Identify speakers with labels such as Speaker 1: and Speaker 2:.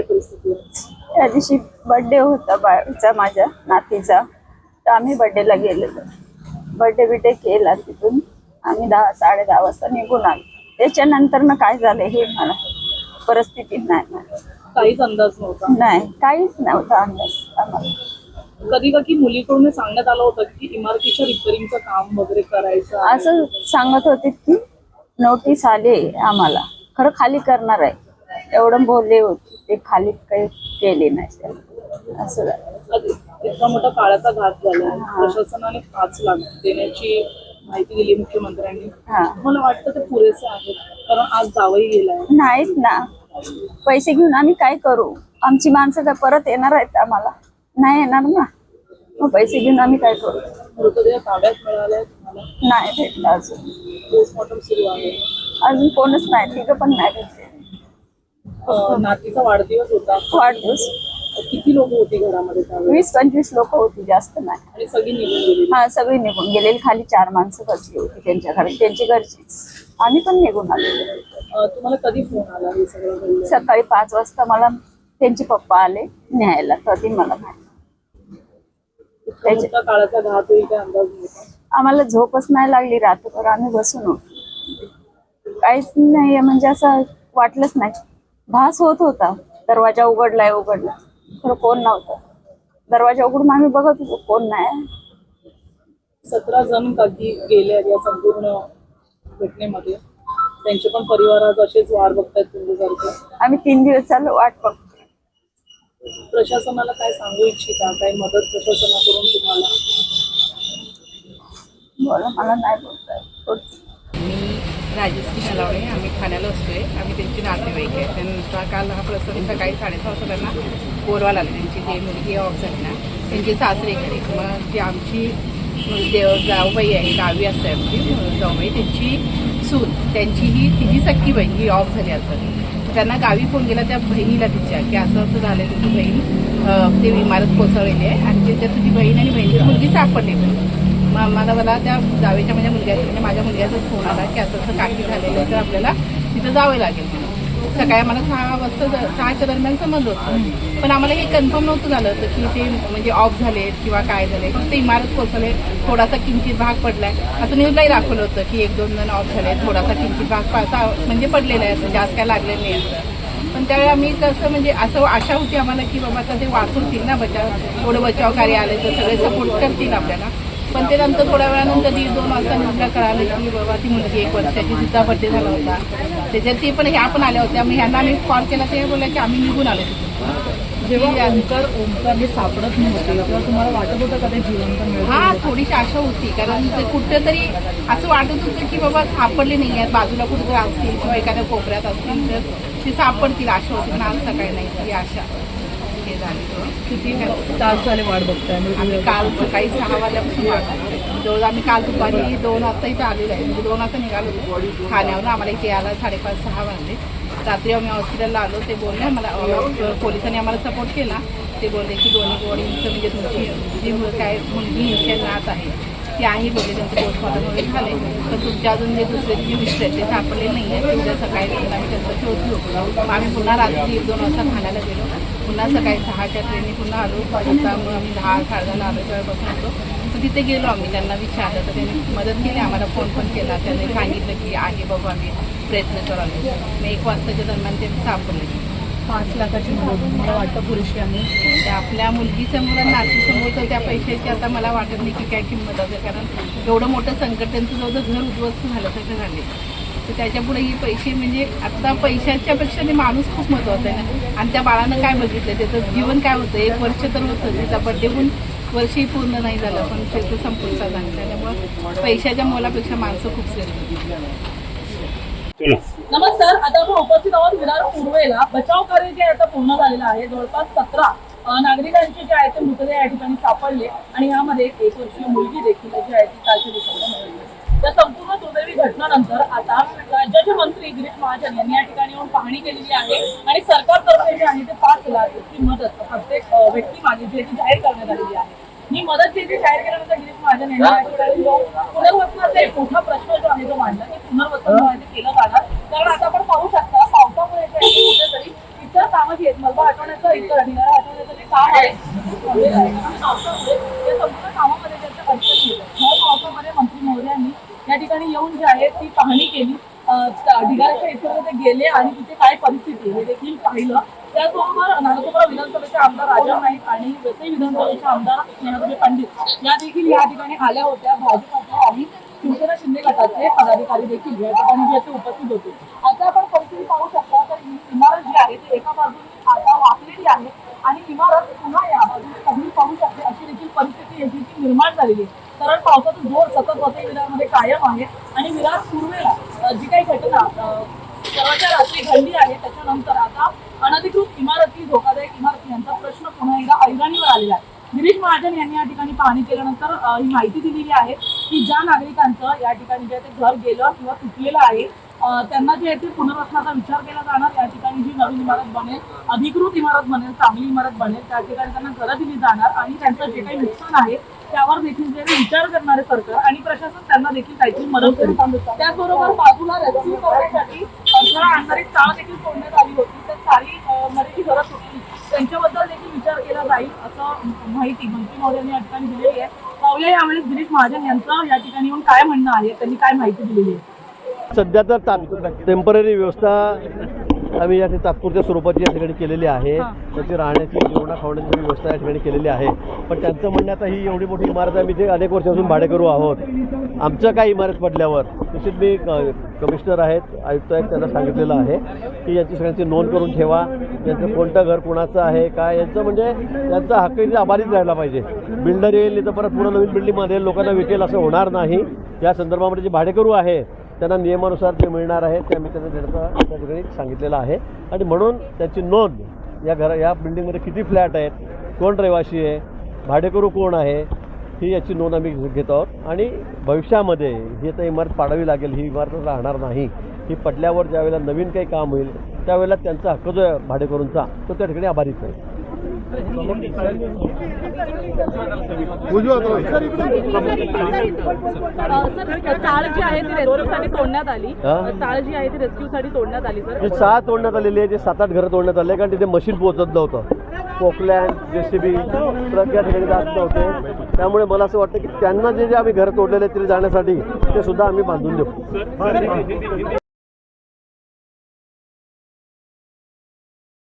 Speaker 1: दिवस
Speaker 2: त्या दिवशी बर्थडे होता बाळाचा माझ्या नातीचा. तर आम्ही बर्थडेला गेलेलो. बर्थडे बिड्डे केला तिथून. आम्ही दहा साडे दहा वाजता निघून आलो. त्याच्यानंतर ना काय झालं हे मला परिस्थिती नाही.
Speaker 1: काहीच अंदाज नव्हता.
Speaker 2: नाही काहीच नव्हता अंदाज आम्हाला.
Speaker 1: कधी कधी मुलीकडून सांगण्यात आलं होतं की इमारतीच्या रिपेअरिंगचं काम वगैरे करायचं आहे.
Speaker 2: असं सांगत होते की नोटीस आली आम्हाला. खरं खाली करणार आहे. एवढं बोलले होते. ते खाली काही केले नाही असं झालं.
Speaker 1: इतका मोठा काळाचा घात झाला. प्रशासनाने पाच लाख देण्याची माहिती दिली मुख्यमंत्र्यांनी.
Speaker 2: हा.
Speaker 1: मला वाटतं ते पुरेसे आहेत कारण आज जावई गेलाय.
Speaker 2: नाहीत ना. पैसे घेऊन आम्ही काय करू? आमची माणसं काय परत येणार आहेत आम्हाला. नाही येणार ना. मग पैसे घेऊन आम्ही काय करू?
Speaker 1: मृतदेह ताब्यात मिळालाय तुम्हाला?
Speaker 2: नाही भेटलं अजून.
Speaker 1: पोस्टमॉर्टम सुरू आहे.
Speaker 2: अजून कोणच नाही. तिघं पण नाही भेटले.
Speaker 1: नातीचा वाढदिवस होता.
Speaker 2: वाढदिवस.
Speaker 1: किती लोक होती घरामध्ये
Speaker 2: वीस पंचवीस लोक होती जास्त नाही.
Speaker 1: आणि सगळी निघून
Speaker 2: हा सगळी निघून गेलेली. खाली चार माणसं बसली होती त्यांच्या घरी. त्यांची घरचीच. आम्ही पण निघून आलेलो.
Speaker 1: अं, तुम्हाला कधी फोन आला?
Speaker 2: सकाळी पाच वाजता मला त्यांचे पप्पा आले न्यायला. कधी मला माहिती
Speaker 1: इतका मोठा काळाचा घात होईल काय अंदाज नव्हता
Speaker 2: आम्हाला झोपच नाही लागली. रात्रभर आम्ही बसून होतो. काहीच नाही. म्हणजे असं वाटलंच नाही. भास होत होता. दरवाजा उघडलाय उघडला. खरं कोण नव्हतं. दरवाजा उघडून आम्ही बघत होतो कोण नाही.
Speaker 1: सतरा जण काही गेले या संपूर्ण घटनेमध्ये? त्यांचे पण परिवार आज असेच वाट बघतायत तुमच्यासारखं
Speaker 2: आम्ही तीन दिवस चालू वाट बघतो
Speaker 1: प्रशासनाला काय सांगू इच्छिता? काय मदत प्रशासनाकडून तुम्हाला?
Speaker 2: बोला मला नाही बोलता राजेश
Speaker 3: मी राजश्री नलावणे आम्ही ठाण्याला असतोय. आम्ही त्यांची नातेवाईक आहे. त्यांचा काल हा प्रसंग सकाळी साडेसहा वाजता त्यांना बोलवायला लागला त्यांची जे मुलगी ऑफ झाली ना त्यांचे सासरे घरी. मग ती आमची देव जाऊबाई आहे. गावी असते आमची. जाऊबाई त्यांची सून. त्यांची ही तिची सख्खी बहीण ही ऑफ झाली असं त्यांना गावी फोन केला त्या बहिणीला तिच्या की असं असं झालं तुझी बहीण. ते इमारत कोसळलेली आहे. आणि त्याच्यात तुझी बहीण आणि बहिणीची मुलगी सापडली मग आम्हाला मला त्या जावेच्या माझ्या मुलग्याचं म्हणजे माझ्या मुलग्याचाच फोन आला की असं असं काठी झालेलं आहे तर आपल्याला तिथं जावं लागेल. सकाळी आम्हाला सहा वाजता सहाच्या दरम्यान समजलं होतं. पण आम्हाला हे कन्फर्म नव्हतं झालं होतं की ते म्हणजे ऑफ झालेत किंवा काय झाले फक्त इमारत कोसळले थोडासा किंचित भाग पडलाय. असं न्यूजलाही दाखवलं होतं की एक दोन जण ऑफ झाले थोडासा किंचित भाग म्हणजे पडलेला आहे असं जास्त काय लागलेलं नाही असं. पण त्यावेळी आम्ही कसं म्हणजे असं आशा होती आम्हाला की बाबा आता ते वाचवतील ना बचाव एवढं बचाव कार्य आले तर सगळे सपोर्ट करतील आपल्याला. पण ते नंतर थोड्या वेळानंतर दीड दोन वाजता न्यूजला कळालं की बाबा ती मुलगी एक वर्षाची तिचा बड्डे झाला होता. त्याच्यात ती पण ह्या पण आल्या होत्या. मी ह्यांना आम्ही कॉल केला ते बोलले की आम्ही निघून आलो
Speaker 1: जेव्हा ओंकार ओंकार हे सापडत नव्हते तेव्हा तुम्हाला वाटत होतं का ते जिवंत
Speaker 3: हा थोडीशी आशा होती. कारण ते कुठेतरी असं वाटत होतं की बाबा सापडले नाही आहेत. बाजूला कुठेतरी असतील किंवा एखाद्या कोपऱ्यात असतील तर ते सापडतील आशा होती. पण आज सकाळी नाही ती आशा. हे झाली
Speaker 1: किती तास झाले वाट बघताय?
Speaker 3: आम्ही
Speaker 1: म्हणजे
Speaker 3: काल सकाळी सहा वाजल्यापासून वाट बघतोय. जवळ आम्ही काल दुपारी दोन वाजता इथे आलेलो आहे. म्हणजे दोन वाजता निघालो होतो. ठाण्यावरून आम्हाला इथे यायला साडेपाच सहा वाजले. रात्री आम्ही हॉस्पिटलला आलो. ते बोलले आम्हाला पोलिसांनी आम्हाला सपोर्ट केला. ते बोलले की दोन्ही बॉडींचं म्हणजे तुमची जी काय मुलगी इथे नात आहे. ती आहे बोलले. त्यांचे पोस्टमॉर्टम वगैरे झाले पण तुमचे अजून जे दुसरे जे मिस्टर आहेत ते सापडले नाही आहे ते उद्या सकाळी आम्ही त्यांचा शोध घेऊ. मग आम्ही पुन्हा रात्री एक दोन वाजता ठाण्याला गेलो. पुन्हा सकाळी सहाच्या ट्रेनने पुन्हा आलो. आता मग आम्ही दहा साडेदहाला आलो तेव्हापासून होतो. मग तिथे गेलो आम्ही त्यांना विचारलं. तर त्यांनी मदत केली आम्हाला फोन पण केला. त्यांनी सांगितलं की आहे बघू आम्ही प्रयत्न करालो मग एक वाजताच्या दरम्यान ते सापडले.
Speaker 1: पाच लाखाची मदत मला वाटतं पुरेशी आहे
Speaker 3: ते आपल्या मुलगीसमोर आणि नातीसमोर तर त्या पैशाची आता मला वाटत नाही की काय किंमत असेल. कारण एवढं मोठं संकट त्यांचं जवळजवळ घर उद्ध्वस्त झाल्यासारखं झाले तर त्याच्यापुढे ही पैसे म्हणजे आता पैशाच्या पेक्षा ते माणूस खूप महत्त्वाचा आहे ना. आणि त्या बाळानं काय बघितलं? त्याचं जीवन काय होतं? एक वर्ष तर होतं. तिचा बड्डे होऊन वर्षही पूर्ण नाही झालं पण त्याचं संपूर्ण झालं. त्याच्यामुळं पैशाच्या मोलापेक्षा माणसं खूप श्रेष्ठ
Speaker 4: चला.
Speaker 1: नमस्कार. आता आपण उपस्थित आहोत विरार पूर्वेला बचाव कार्य जे आता पूर्ण झालेलं आहे. जवळपास सतरा नागरिकांचे जे आहे ते मृतदेह या ठिकाणी सापडले. आणि यामध्ये एक एक वर्षीय मुलगी देखील जी आहे ती कालच्या दिवसाला मिळाली या संपूर्ण दुर्दैवी घटनानंतर आता राज्याचे मंत्री गिरीश महाजन यांनी या ठिकाणी येऊन पाहणी केलेली आहे. आणि सरकारतर्फे जे आहे ते पाच लाख इतकी मदत प्रत्येक व्यक्ती मागे जी आहे जाहीर करण्यात आलेली आहे. ही मदत जी ती जाहीर केल्यानंतर गिरीश महाजन यांनी या ठिकाणी पुनर्वसनाचा एक मोठा प्रश्न जो आहे तो मांडला की पुनर्वसन केलं जाणार. कारण आता आपण पाहू शकता पावसामुळे कुठेतरी इतर कामं जी आहेत मलबा हटवण्याचं इतर ढिगारा हटवण्याचं जे काम आहे ते थांबलेलं आहे. आणि पावसामुळे या संपूर्ण कामामध्ये ज्याचं अडचण येते भर पावसामध्ये मंत्री महोदयांनी या ठिकाणी येऊन जी आहे ती पाहणी केली. ढिगाऱ्याच्या येथे गेले आणि तिथे काय परिस्थिती हे देखील पाहिलं. त्याचबरोबर नागपूर विधानसभेचे आमदार राजा नाईक आणि वसई विधानसभेचे आमदार स्नेहदुबे पंडित या देखील या ठिकाणी आल्या होत्या. भाजपाच्या आणि शिवसेना शिंदे गटाचे पदाधिकारी देखील या ठिकाणी जे उपस्थित होते. आता आपण परिस्थिती पाहू शकता तर ही इमारत जी आहे ती एका बाजूने आता वाकलेली आहे आणि इमारत पुन्हा या बाजूने कमी पाहू शकते अशी देखील परिस्थिती याची निर्माण झालेली आहे. कारण पावसाचा जोर सतत वसई विरारमध्ये कायम आहे. आणि विरार पूर्वेला जी काही घटना अ, परवाच्या रात्री घडली आहे त्याच्यानंतर आता अनधिकृत इमारती धोकादायक इमारती यांचा प्रश्न पुन्हा एकदा ऐरणीवर आलेला आहे. गिरीश महाजन यांनी या ठिकाणी पाहणी केल्यानंतर ही माहिती दिलेली आहे की ज्या नागरिकांचं या ठिकाणी जे ते घर गेलं किंवा तुटलेलं आहे त्यांना जे आहे ते पुनर्वसनाचा विचार केला जाणार. या ठिकाणी जी नवीन इमारत बनेल अधिकृत इमारत बनेल चांगली इमारत बनेल त्या ठिकाणी त्यांना घरं दिली जाणार आणि त्यांचं जे काही नुकसान आहे त्यावर देखील जे विचार करणारे सरकार आणि प्रशासन त्यांना देखील काहीतरी मदत करेल त्याचबरोबर बाजूला रेस्क्यू करण्यासाठी अडथळा आणणारी चाळ देखील सोडण्यात आली होती. तर चारी अ, गरज होती त्यांच्याबद्दल देखील विचार केला जाईल असं माहिती मंत्री महोदयांनी या ठिकाणी दिलेली आहे. पाहूया यावेळेस गिरीश महाजन यांचं या ठिकाणी येऊन काय म्हणणं आहे त्यांनी काय माहिती दिलेली आहे?
Speaker 4: सध्या तर टेंपररी व्यवस्था आम्ही या ठिकाणी तात्पुरत्या स्वरूपाची या ठिकाणी केलेली आहे त्याची राहण्याची जेवणा खावण्याची व्यवस्था या ठिकाणी केलेली आहे. पण त्यांचं म्हणणं आता ही एवढी मोठी इमारत आम्ही जे अनेक वर्षापासून भाडे करू आहोत. आमचं काही इमारत पडल्यावर निश्चित मी क- कमिशनर आहेत आयुक्त आहेत त्यांना सांगितलेलं आहे की यांची सगळ्यांची नोंद करून ठेवा. यांचं कोणतं घर कोणाचं आहे काय यांचं म्हणजे त्यांचा हक्क इथे आभारीच राहायला पाहिजे. बिल्डर येईल तर परत पुन्हा नवीन बिल्डिंगमध्ये लोकांना विकेल असं होणार नाही. या संदर्भामध्ये जे भाडेकरू आहे त्यांना नियमानुसार जे मिळणार आहे ते आम्ही त्यांना देण्याचं त्या ठिकाणी सांगितलेलं आहे. आणि म्हणून त्याची नोंद या घरा या बिल्डिंगमध्ये किती फ्लॅट आहेत कोण रहिवाशी आहे भाडेकरू कोण आहे ही याची नोंद आम्ही घेत आहोत. आणि भविष्यामध्ये ही आता इमारत पाडावी लागेल ही इमारत राहणार नाही. ही पडल्यावर ज्यावेळेला नवीन काही काम होईल त्यावेळेला त्यांचा हक्क जो आहे भाडेकरूंचा तो त्या ठिकाणी आभारीच आहे
Speaker 1: चाळ जी आहे ती रेस्क्यूसाठी तोडण्यात आली चाळ जी आहे ती रेस्क्यूसाठी तोडण्यात आली सर
Speaker 4: चाळ तोडण्यात आलेली आहे जे सात आठ घरं तोडण्यात आले कारण तिथे मशीन पोहोचत नव्हतं. पोकलँड जेसीबी ट्रक या ठिकाणी जात नव्हते. त्यामुळे मला असं वाटतं की त्यांना जे जे आम्ही घर तोडलेले तिथे जाण्यासाठी ते सुद्धा आम्ही बांधून देऊ.